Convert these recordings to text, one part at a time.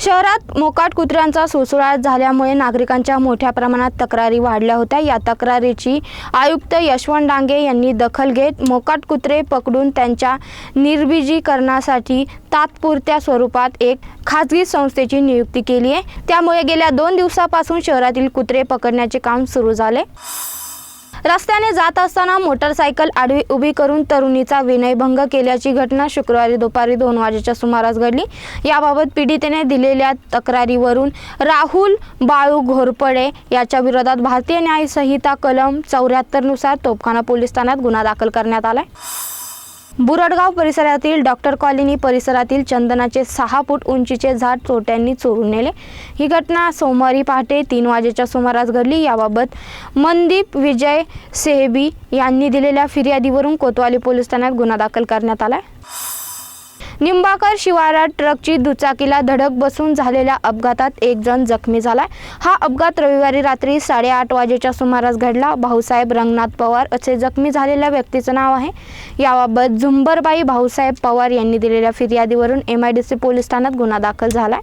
शहरात मोकाट कुत्र्यांचा सुळसुळाट झाल्यामुळे नागरिकांच्या मोठ्या प्रमाणात तक्रारी वाढल्या होत्या. या तक्रारीची आयुक्त यशवंत डांगे यांनी दखल घेत मोकाट कुत्रे पकडून त्यांच्या निर्बीजीकरणासाठी तात्पुरत्या स्वरूपात एक खाजगी संस्थेची नियुक्ती केली आहे. त्यामुळे गेल्या दोन दिवसापासून शहरातील कुत्रे पकडण्याचे काम सुरू झाले. रस्त्याने जात असताना मोटरसायकल आडवी उभी करून तरुणीचा विनयभंग केल्याची घटना शुक्रवारी दुपारी दोन वाजेच्या सुमारास घडली. याबाबत पीडितेने दिलेल्या तक्रारीवरून राहुल बाळू घोरपडे याच्या विरोधात भारतीय न्याय संहिता कलम चौऱ्याहत्तरनुसार तोपखाना पोलीस ठाण्यात गुन्हा दाखल करण्यात आलाय. बुरडगाव परिसरातील डॉक्टर कॉलनी परिसरातील चंदनाचे सहा फूट उंचीचे झाड चोट्यांनी चोरून नेले. ही घटना सोमवारी पहाटे तीन वाजेच्या सुमारास घडली. याबाबत मनदीप विजय सेहबी यांनी दिलेल्या फिर्यादीवरून कोतवाली पोलीस ठाण्यात गुन्हा दाखल करण्यात आला निंबाकर शिवारात ट्रकची दुचाकीला धडक बसून झालेल्या अपघातात एक जण जखमी झालाय. हा अपघात रविवारी रात्री साडेआठ वाजेच्या सुमारास घडला. भाऊसाहेब रंगनाथ पवार असे जखमी झालेल्या व्यक्तीचं नाव आहे. याबाबत झुंबरबाई भाऊसाहेब पवार यांनी दिलेल्या फिर्यादीवरून M I D C police ठाण्यात गुन्हा दाखल झालाय.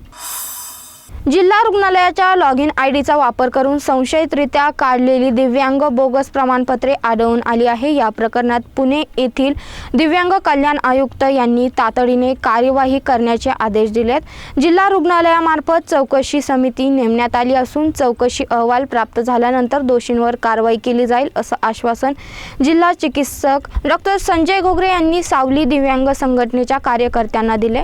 जिल्हा रुग्णालयाच्या लॉग इन आय डीचा वापर करून संशयितरित्या काढलेली दिव्यांग बोगस प्रमाणपत्रे आढळून आली आहे. या प्रकरणात पुणे येथील दिव्यांग कल्याण आयुक्त यांनी तातडीने कार्यवाही करण्याचे आदेश दिलेत. जिल्हा रुग्णालयामार्फत चौकशी समिती नेमण्यात आली असून चौकशी अहवाल प्राप्त झाल्यानंतर दोषींवर कारवाई केली जाईल असं आश्वासन जिल्हा चिकित्सक डॉक्टर संजय घोगरे यांनी सावली दिव्यांग संघटनेच्या कार्यकर्त्यांना दिले.